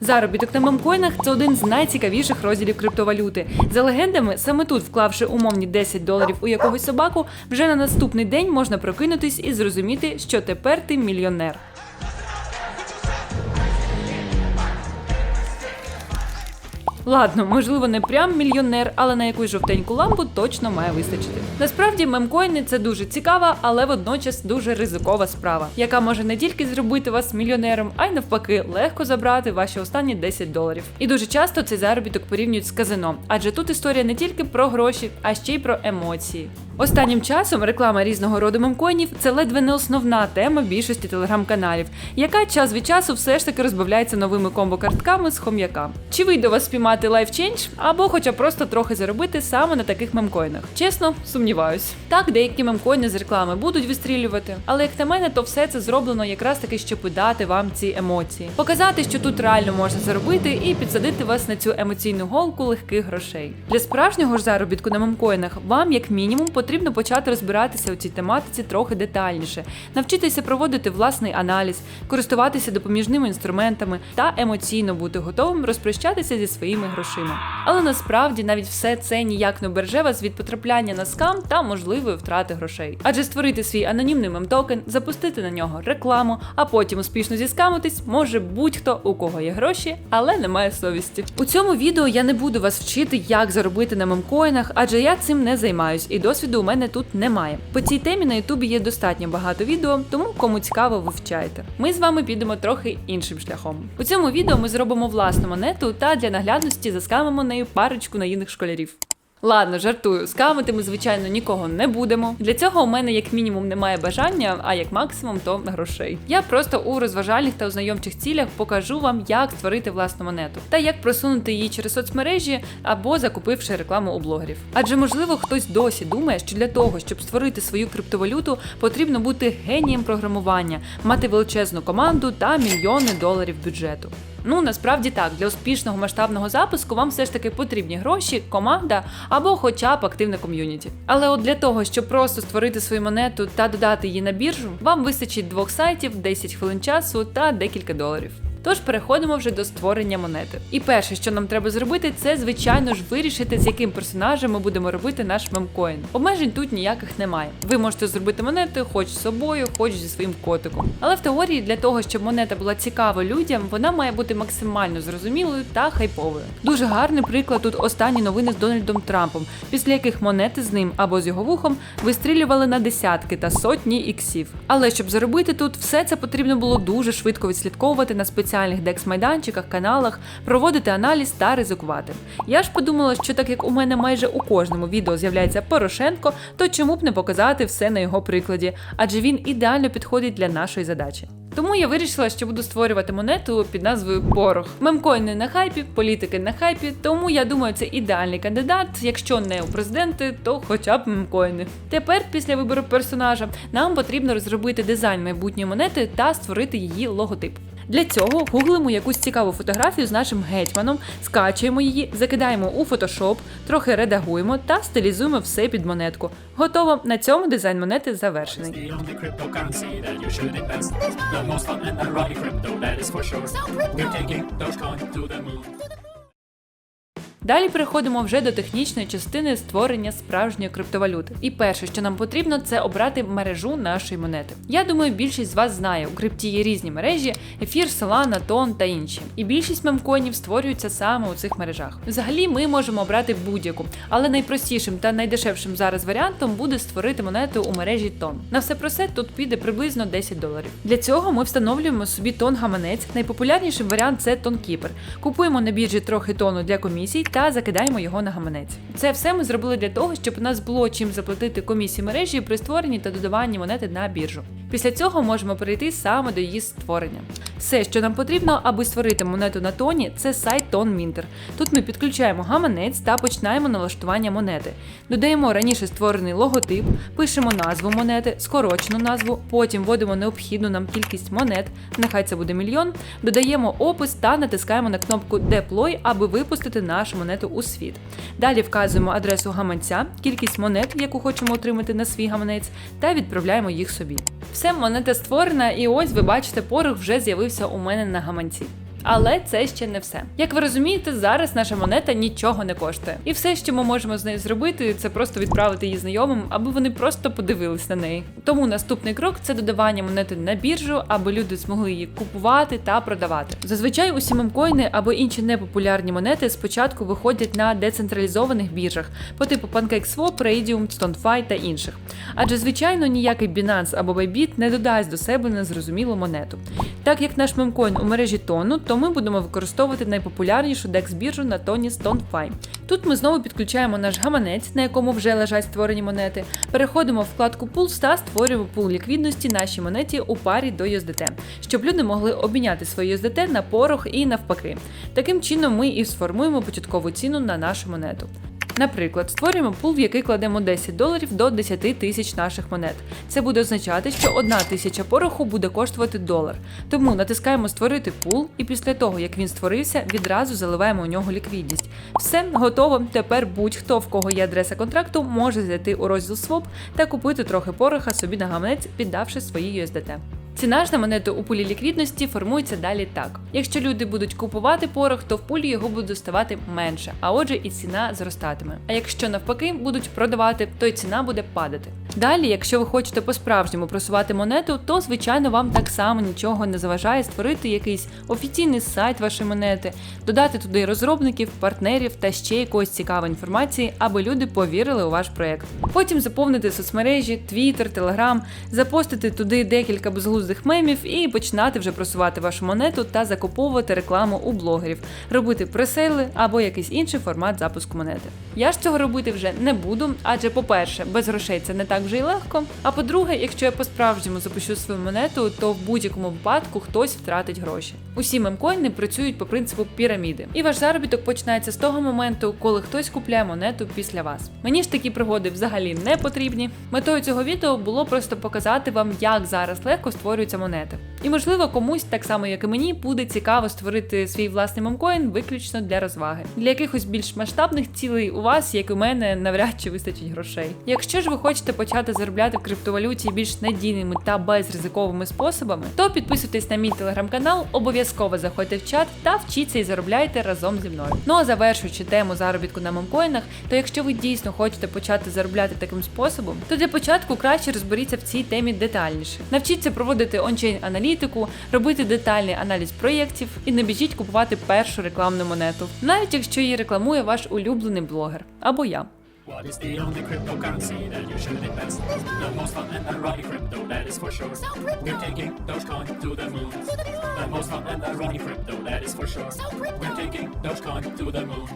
Заробіток на мемкоїнах це один з найцікавіших розділів криптовалюти. За легендами, саме тут, вклавши умовні 10 доларів у якогось собаку, вже на наступний день можна прокинутись і зрозуміти, що тепер ти мільйонер. Ладно, можливо, не прям мільйонер, але на якусь жовтеньку лампу точно має вистачити. Насправді, мемкоїни це дуже цікава, але водночас дуже ризикова справа, яка може не тільки зробити вас мільйонером, а й навпаки легко забрати ваші останні 10 доларів. І дуже часто цей заробіток порівнюють з казино, адже тут історія не тільки про гроші, а ще й про емоції. Останнім часом реклама різного роду мемкоїнів це ледве не основна тема більшості телеграм-каналів, яка час від часу все ж таки розбавляється новими комбо-картками з хом'яка. Чи вийде вас спіймати лайфчейндж, або хоча просто трохи заробити саме на таких мемкоїнах? Чесно, сумніваюсь. Так, деякі мемкоїни з реклами будуть вистрілювати, але як на мене, то все це зроблено якраз таки, щоб дати вам ці емоції, показати, що тут реально можна заробити, і підсадити вас на цю емоційну голку легких грошей. Для справжнього ж заробітку на мемкоїнах вам, як мінімум, потрібно почати розбиратися у цій тематиці трохи детальніше, навчитися проводити власний аналіз, користуватися допоміжними інструментами та емоційно бути готовим розпрощатися зі своїми грошима. Але насправді навіть все це ніяк не береже вас від потрапляння на скам та можливої втрати грошей. Адже створити свій анонімний мемтокен, запустити на нього рекламу, а потім успішно зіскамитись може будь-хто, у кого є гроші, але немає совісті. У цьому відео я не буду вас вчити, як заробити на мемкоїнах, адже я цим не займаюсь, і досвіду у мене тут немає. По цій темі на Ютубі є достатньо багато відео, тому кому цікаво, вивчайте. Ми з вами підемо трохи іншим шляхом. У цьому відео ми зробимо власну монету та для наглядності заскамимо нею парочку наївних школярів. Ладно, жартую, скамити ми, звичайно, нікого не будемо. Для цього у мене як мінімум немає бажання, а як максимум то грошей. Я просто у розважальних та ознайомчих цілях покажу вам, як створити власну монету та як просунути її через соцмережі або закупивши рекламу у блогерів. Адже можливо хтось досі думає, що для того, щоб створити свою криптовалюту, потрібно бути генієм програмування, мати величезну команду та мільйони доларів бюджету. Ну насправді так, для успішного масштабного запуску вам все ж таки потрібні гроші, команда або хоча б активне ком'юніті. Але от для того, щоб просто створити свою монету та додати її на біржу, вам вистачить двох сайтів, 10 хвилин часу та декілька доларів. Тож переходимо вже до створення монети. І перше, що нам треба зробити, це звичайно ж вирішити, з яким персонажем ми будемо робити наш мемкоін. Обмежень тут ніяких немає. Ви можете зробити монету хоч з собою, хоч зі своїм котиком. Але в теорії для того, щоб монета була цікава людям, вона має бути максимально зрозумілою та хайповою. Дуже гарний приклад тут останні новини з Дональдом Трампом, після яких монети з ним або з його вухом вистрілювали на десятки та сотні іксів. Але щоб заробити тут, все це потрібно було дуже швидко відслідковувати на спеціальних декс-майданчиках, каналах, проводити аналіз та ризикувати. Я ж подумала, що так як у мене майже у кожному відео з'являється Порошенко, то чому б не показати все на його прикладі, адже він ідеально підходить для нашої задачі. Тому я вирішила, що буду створювати монету під назвою Порох. Мемкоїни на хайпі, політики на хайпі, тому я думаю, це ідеальний кандидат. Якщо не у президенти, то хоча б мемкоїни. Тепер, після вибору персонажа, нам потрібно розробити дизайн майбутньої монети та створити її логотип. Для цього гуглимо якусь цікаву фотографію з нашим гетьманом, скачуємо її, закидаємо у Photoshop, трохи редагуємо та стилізуємо все під монетку. Готово. На цьому дизайн монети завершений. the most fun and the right crypto, that is for sure. We're taking Dogecoin to the moon. Далі переходимо вже до технічної частини створення справжньої криптовалюти. І перше, що нам потрібно, це обрати мережу нашої монети. Я думаю, більшість з вас знає, у крипті є різні мережі: ефір, Solana, Тон та інші. І більшість мемкоїнів створюються саме у цих мережах. Взагалі, ми можемо обрати будь-яку, але найпростішим та найдешевшим зараз варіантом буде створити монету у мережі Тон. На все про все тут піде приблизно 10 доларів. Для цього ми встановлюємо собі тон гаманець. Найпопулярніший варіант це тонкіпер. Купуємо на біржі трохи тону для комісій та закидаємо його на гаманець. Це все ми зробили для того, щоб у нас було чим заплатити комісії мережі при створенні та додаванні монети на біржу. Після цього можемо перейти саме до її створення. Все, що нам потрібно, аби створити монету на тоні, це сайт TonMinter. Тут ми підключаємо гаманець та починаємо налаштування монети. Додаємо раніше створений логотип, пишемо назву монети, скорочену назву, потім вводимо необхідну нам кількість монет, нехай це буде мільйон, додаємо опис та натискаємо на кнопку Deploy, аби випустити нашу монету у світ. Далі вказуємо адресу гаманця, кількість монет, яку хочемо отримати на свій гаманець, та відправляємо їх собі. Все, монета створена, і ось ви бачите, порох вже з'явився у мене на гаманці. Але це ще не все. Як ви розумієте, зараз наша монета нічого не коштує. І все, що ми можемо з нею зробити, це просто відправити її знайомим, аби вони просто подивились на неї. Тому наступний крок це додавання монети на біржу, аби люди змогли її купувати та продавати. Зазвичай усі мемкоїни або інші непопулярні монети спочатку виходять на децентралізованих біржах по типу PancakeSwap, Radium, StoneFi та інших. Адже звичайно ніякий Binance або Bybit не додасть до себе незрозумілу монету. Так як наш мемкоін у мережі тону, то ми будемо використовувати найпопулярнішу DEX біржу на тоні StoneFi. Тут ми знову підключаємо наш гаманець, на якому вже лежать створені монети. Переходимо в вкладку Pools та створюємо пул ліквідності нашій монеті у парі до USDT, щоб люди могли обміняти свої USDT на порох і навпаки. Таким чином ми і сформуємо початкову ціну на нашу монету. Наприклад, створюємо пул, в який кладемо 10 доларів до 10 тисяч наших монет. Це буде означати, що одна тисяча пороху буде коштувати долар. Тому натискаємо Створити пул, і після того, як він створився, відразу заливаємо у нього ліквідність. Все готово. Тепер будь-хто, в кого є адреса контракту, може зайти у розділ Swap та купити трохи пороха собі на гаманець, піддавши свої USDT. Ціна ж на монету у пулі ліквідності формується далі так: якщо люди будуть купувати порох, то в пулі його буде ставати менше, а отже, і ціна зростатиме. А якщо навпаки будуть продавати, то й ціна буде падати. Далі, якщо ви хочете по-справжньому просувати монету, то звичайно вам так само нічого не заважає створити якийсь офіційний сайт вашої монети, додати туди розробників, партнерів та ще якоїсь цікавої інформації, аби люди повірили у ваш проект. Потім заповнити соцмережі, Twitter, Telegram, запостити туди декілька безглуздих мемів і починати вже просувати вашу монету та закуповувати рекламу у блогерів, робити пресейли або якийсь інший формат запуску монети. Я ж цього робити вже не буду, адже, по-перше, без грошей це не так вже й легко. А по-друге, якщо я по-справжньому запущу свою монету, то в будь-якому випадку хтось втратить гроші. Усі мемкоїни працюють по принципу піраміди, і ваш заробіток починається з того моменту, коли хтось купляє монету після вас. Мені ж такі пригоди взагалі не потрібні. Метою цього відео було просто показати вам, як зараз легко створюються монети. І можливо, комусь, так само як і мені, буде цікаво створити свій власний мемкоін виключно для розваги. Для якихось більш масштабних цілей у вас, як і у мене, навряд чи вистачить грошей. Якщо ж ви хочете почати заробляти в криптовалюті більш надійними та безризиковими способами, то підписуйтесь на мій телеграм-канал, обов'язково заходьте в чат та вчіться і заробляйте разом зі мною. Ну а завершуючи тему заробітку на мемкоїнах, то якщо ви дійсно хочете почати заробляти таким способом, то для початку краще розберіться в цій темі детальніше. Навчіться проводити ончейн аналітику, робити детальний аналіз проєктів і не біжіть купувати першу рекламну монету, навіть якщо її рекламує ваш улюблений блогер або я. What is the only cryptocurrency that you should invest? The most fun and ironic crypto, that is for sure. We're taking Dogecoin to the moon. The most fun and ironic crypto, that is for sure. We're taking Dogecoin to the moon.